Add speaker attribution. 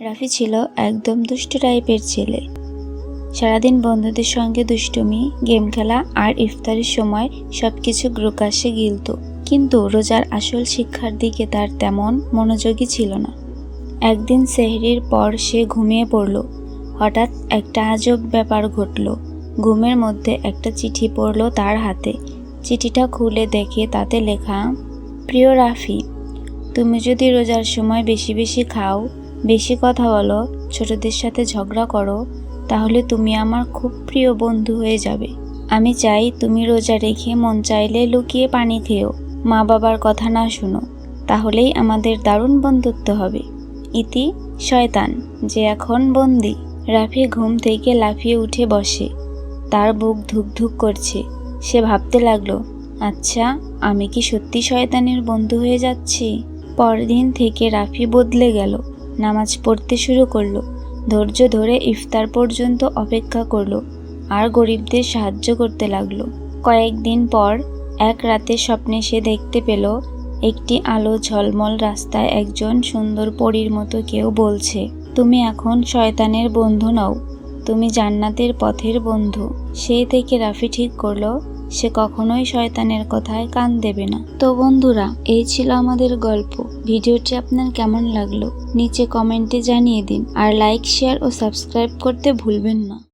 Speaker 1: রাফি ছিল একদম দুষ্ট টাইপের ছেলে। সারাদিন বন্ধুদের সঙ্গে দুষ্টুমি, গেম খেলা আর ইফতারের সময় সবকিছু গ্রুকাশে গিলত। কিন্তু রোজার আসল শিক্ষার দিকে তার তেমন মনোযোগী ছিল না। একদিন সেহরির পর সে ঘুমিয়ে পড়ল। হঠাৎ একটা আজব ব্যাপার ঘটল। ঘুমের মধ্যে একটা চিঠি পড়ল তার হাতে। চিঠিটা খুলে দেখে তাতে লেখা, প্রিয় রাফি, তুমি যদি রোজার সময় বেশি বেশি খাও বেশি কথা বলো, ছোটদের সাথে ঝগড়া করো, তাহলে তুমি আমার খুব প্রিয় বন্ধু হয়ে যাবে। আমি চাই তুমি রোজা রেখে মন চাইলে লুকিয়ে পানি খেও। মা বাবার কথা না শুনো, তাহলেই আমাদের দারুণ বন্ধুত্ব হবে। ইতি শয়তান, যে এখন বন্দি। রাফি ঘুম থেকে লাফিয়ে উঠে বসে। তার বুক ধুকধুক করছে। সে ভাবতে লাগল আচ্ছা আমি কি সত্যি শয়তানের বন্ধু হয়ে যাচ্ছি? পরদিন থেকে রাফি বদলে গেল। নামাজ পড়তে শুরু করল। ধৈর্য ধরে ইফতার পর্যন্ত অপেক্ষা করল আর গরিবদের সাহায্য করতে লাগল। কয়েকদিন পর এক রাতে স্বপ্নে সে দেখতে পেল একটি আলো ঝলমল রাস্তায় একজন সুন্দর পরীর মতো কেউ বলছে, তুমি এখন শয়তানের বন্ধু নও, তুমি জান্নাতের পথের বন্ধু। সেই থেকে রাফি ঠিক করল সে কখনোই শয়তানের কথায় কান দেবে না। তো বন্ধুরা, এই ছিল আমাদের গল্প। ভিডিওটি আপনার কেমন লাগল? নিচে কমেন্টে জানিয়ে দিন। আর লাইক, শেয়ার ও সাবস্ক্রাইব করতে ভুলবেন না।